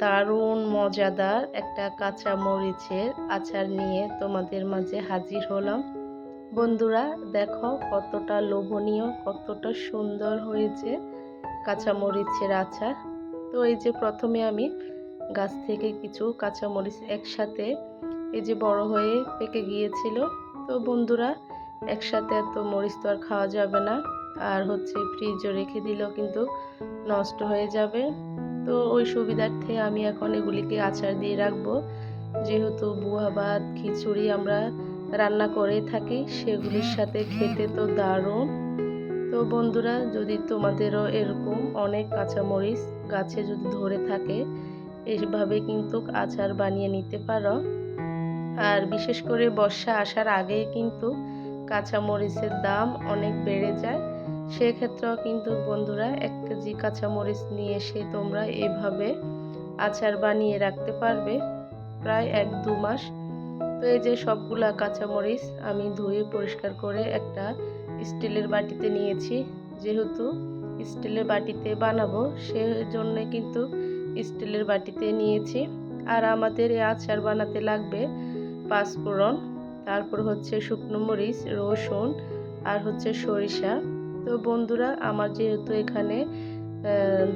দারুণ মজাদার একটা কাঁচা মরিচের আচার নিয়ে তোমাদের মাঝে হাজির হলাম। বন্ধুরা, দেখো কতটা লোভনীয়, কতটা সুন্দর হয়েছে কাঁচা মরিচের আচার। তো এই যে প্রথমে আমি গাছ থেকে কিছু কাঁচা মরিচ একসাথে এই যে বড় হয়ে পেকে গিয়েছিল। তো বন্ধুরা, একসাথে এত মরিচ তো আর খাওয়া যাবে না। আর হচ্ছে ফ্রিজও রেখে দিলেও কিন্তু নষ্ট হয়ে যাবে। তো ওই সুবিধার্থে আমি এখন এগুলিকে আচার দিয়ে রাখব। যেহেতু বুয়া ভাত, খিচুড়ি আমরা রান্না করে থাকি, সেগুলির সাথে খেতে তো দারুণ। তো বন্ধুরা, যদি তোমাদেরও এরকম অনেক কাঁচামরিচ গাছে যদি ধরে থাকে এইভাবে কিন্তু আচার বানিয়ে নিতে পারো। আর বিশেষ করে বর্ষা আসার আগেই কিন্তু কাঁচামরিচের দাম অনেক বেড়ে যায়। সেক্ষেত্রেও কিন্তু বন্ধুরা এক কেজি কাঁচামরিচ নিয়ে এসে তোমরা এভাবে আচার বানিয়ে রাখতে পারবে প্রায় এক দু মাস। তো এই যে সবগুলা কাঁচামরিচ আমি ধুয়ে পরিষ্কার করে একটা স্টিলের বাটিতে নিয়েছি। যেহেতু স্টিলের বাটিতে বানাবো, সেজন্য কিন্তু স্টিলের বাটিতে নিয়েছি। আর আমাদের এই আচার বানাতে লাগবে পাঁচফোড়ন, তারপর হচ্ছে শুকনো মরিচ, রসুন, আর হচ্ছে সরিষা। তো বন্ধুরা, আমার যেহেতু এখানে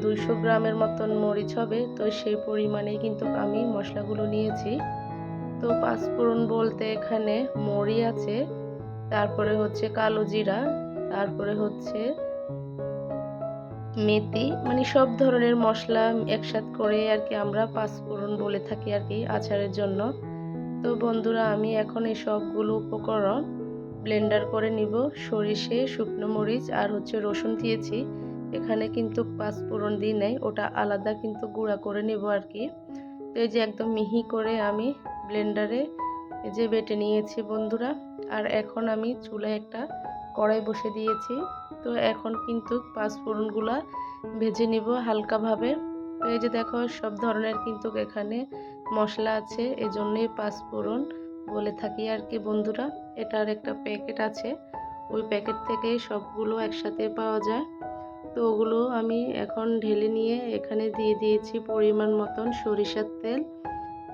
দুইশো গ্রামের মতন মরিচ হবে, তো সেই পরিমাণে কিন্তু আমি মশলাগুলো নিয়েছি। তো পাঁচফোড়ন বলতে এখানে মরি আছে, তারপরে হচ্ছে কালো জিরা, তারপরে হচ্ছে মেথি মানে সব ধরনের মশলা একসাথ করে আর কি আমরা পাঁচফোড়ন বলে থাকি আর কি আচারের জন্য। তো বন্ধুরা, আমি এখন এই সবগুলো উপকরণ ব্লেন্ডার করে নিব, সরিষে, শুকনো মরিচ আর হচ্ছে রসুন দিয়েছি। এখানে কিন্তু পাঁচফোড়ন দিই নেই, ওটা আলাদা কিন্তু গুঁড়া করে নেব আর কি তো এই যে একদম মিহি করে আমি ব্লেন্ডারে যে বেটে নিয়েছি বন্ধুরা। আর এখন আমি চুলায় একটা কড়াই বসে দিয়েছি। তো এখন কিন্তু পাঁচফোড়নগুলা ভেজে নিব হালকাভাবে। তো এই যে দেখো সব ধরনের কিন্তু এখানে মশলা আছে, এজন্যই পাঁচফোড়ন বলে থাকি আর কি বন্ধুরা, এটার একটা প্যাকেট আছে। ওই প্যাকেট থেকে সবগুলো একসাথে পাওয়া যায়। তো ওগুলো আমি এখন ঢেলে নিয়ে এখানে দিয়ে দিয়েছি পরিমাণ মতন সরিষার তেল।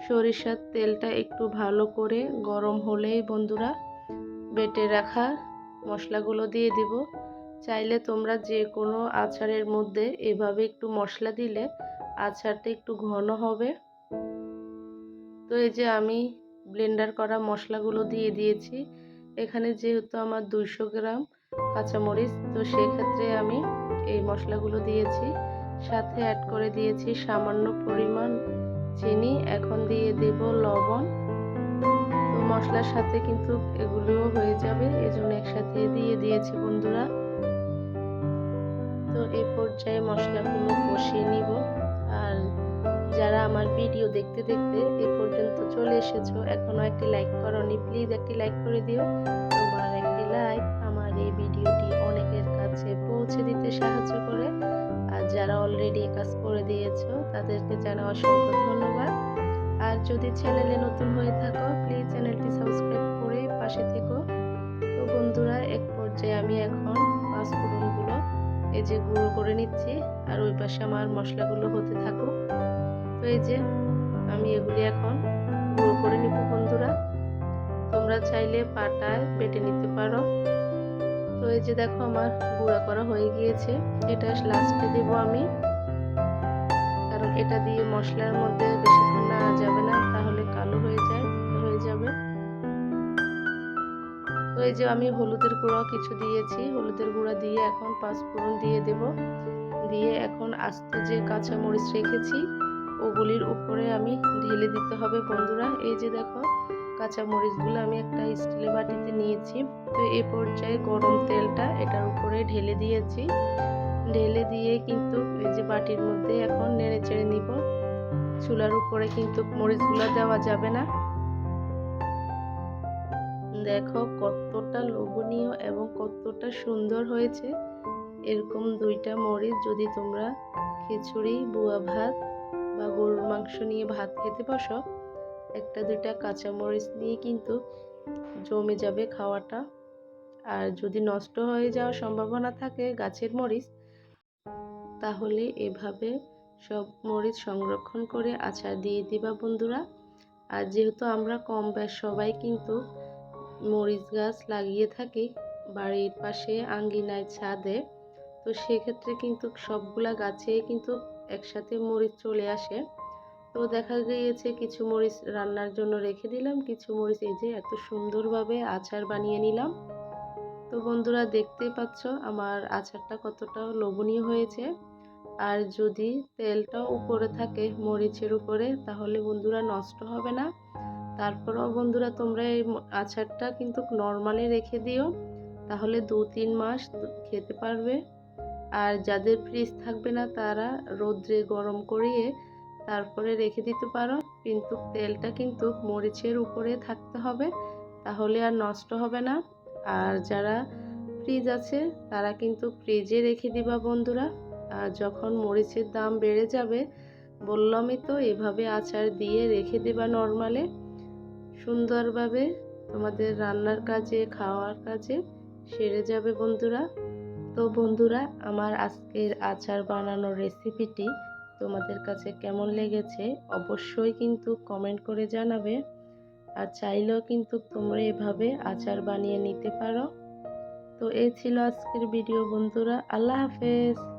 সরিষার তেলটা একটু ভালো করে গরম হলেই বন্ধুরা বেটে রাখা মশলাগুলো দিয়ে দিব। চাইলে তোমরা যে কোনো আচারের মধ্যে এভাবে একটু মশলা দিলে আচারটা একটু ঘন হবে। তো এই যে আমি ব্লেন্ডার করা মশলাগুলো দিয়ে দিয়েছি। এখানে যেহেতু আমার দুইশো গ্রাম কাঁচামরিচ, তো সেক্ষেত্রে আমি এই মশলাগুলো দিয়েছি। সাথে অ্যাড করে দিয়েছি সামান্য পরিমাণ চিনি, এখন দিয়ে দেব লবণ। তো মশলার সাথে কিন্তু এগুলোও হয়ে যাবে, এজন্য একসাথে দিয়ে দিয়েছি বন্ধুরা। তো এই পর্যায়ে মশলাগুলো কষিয়ে নিব। যারা আমার ভিডিও দেখতে দেখতে এ পর্যন্ত চলে এসেছ, এখনও একটি লাইক করনি প্লিজ একটি লাইক করে দিও। তোমার একটি লাইক আমার এই ভিডিওটি অনেকের কাছে পৌঁছে দিতে সাহায্য করে। আর যারা অলরেডি কাজ করে দিয়েছ, তাদেরকে জানা অসংখ্য ধন্যবাদ। আর যদি চ্যানেলে নতুন হয়ে থাকো প্লিজ চ্যানেলটি সাবস্ক্রাইব করে পাশে থেকো। তো বন্ধুরা, এক পর্যায়ে আমি এখন পাঁচফোড়নগুলো এই যে গুঁড়ো করে নিচ্ছি, আর ওই পাশে আমার মশলাগুলো হতে থাকুক। তো এই যে, আমি এগুলি এখন গুঁড়ো করে নিব বন্ধুরা। তোমরা চাইলে পাটায় বেটে নিতে পারো। তো এই যে দেখো, আমার গুঁড়া করা হয়ে গিয়েছে। এটা লাস্টে দেব আমি। কারণ এটা দিয়ে মশলার মধ্যে বেশিক্ষণ না যাবে না, তাহলে কালো হয়ে যায়, হয়ে যাবে। তো এই যে আমি হলুদের গুঁড়া কিছু দিয়েছি। হলুদের গুঁড়া দিয়ে এখন পাঁচফোড়ন দিয়ে দেব। দিয়ে এখন আস্তে যে কাঁচা মরিচ রেখেছি ওগুলির উপরে আমি ঢেলে দিতে হবে বন্ধুরা। এই যে দেখো কাঁচা মরিচগুলো আমি একটা স্টিলের বাটিতে নিয়েছি। তো এ পর্যায়ে গরম তেলটা এটার উপরে ঢেলে দিয়েছি। ঢেলে দিয়ে কিন্তু এই যে বাটির মধ্যে এখন নেড়ে চেড়ে নিব। চুলার উপরে কিন্তু মরিচগুলো দেওয়া যাবে না। দেখো কতটা লোভনীয় এবং কতটা সুন্দর হয়েছে। এরকম দুইটা মরিচ যদি তোমরা খিচুড়ি, বুয়া ভাত বা গরুর মাংস নিয়ে ভাত খেতে বসো। একটা, দুইটা কাঁচামরিচ নিয়ে কিন্তু জমে যাবে খাওয়াটা। আর যদি নষ্ট হয়ে যাওয়ার সম্ভাবনা থাকে গাছের মরিচ, তাহলে এভাবে সব মরিচ সংরক্ষণ করে আচার দিয়ে দিবা বন্ধুরা। আর যেহেতু আমরা কম বেশ সবাই কিন্তু মরিচ গাছ লাগিয়ে থাকি বাড়ির পাশে আঙ্গিনায় ছাদে, তো সেক্ষেত্রে কিন্তু সবগুলা গাছে কিন্তু একসাথে মরিচ চলে আসে। তো দেখা গিয়েছে কিছু মরিচ রান্নার জন্য রেখে দিলাম, কিছু মরিচ এই যে এত সুন্দরভাবে আচার বানিয়ে নিলাম। তো বন্ধুরা দেখতেই পাচ্ছ আমার আচারটা কতটা লোভনীয় হয়েছে। আর যদি তেলটাও উপরে থাকে মরিচের উপরে, তাহলে বন্ধুরা নষ্ট হবে না। তারপরেও বন্ধুরা তোমরা এই আচারটা কিন্তু নর্মালি রেখে দিও। তাহলে দু তিন মাস খেতে পারবে। আর যাদের ফ্রিজ থাকবে না, তারা রোদ্রে গরম করিয়ে তারপরে রেখে দিতে পারো। কিন্তু তেলটা কিন্তু মরিচের উপরে থাকতে হবে, তাহলে আর নষ্ট হবে না। আর যারা ফ্রিজ আছে, তারা কিন্তু ফ্রিজে রেখে দিবা বন্ধুরা। আর যখন মরিচের দাম বেড়ে যাবে, বললামই তো, এভাবে আচার দিয়ে রেখে দেবা নর্মালে সুন্দরভাবে তোমাদের রান্নার কাজে, খাওয়ার কাজে সেরে যাবে বন্ধুরা। তো বন্ধুরা, আমার আজকের আচার বানানোর রেসিপিটি তোমাদের কাছে কেমন লেগেছে অবশ্যই কিন্তু কমেন্ট করে জানাবে। আর চাইলেও কিন্তু তোমরা এভাবে আচার বানিয়ে নিতে পারো। তো এই ছিল আজকের ভিডিও বন্ধুরা, আল্লাহ হাফেজ।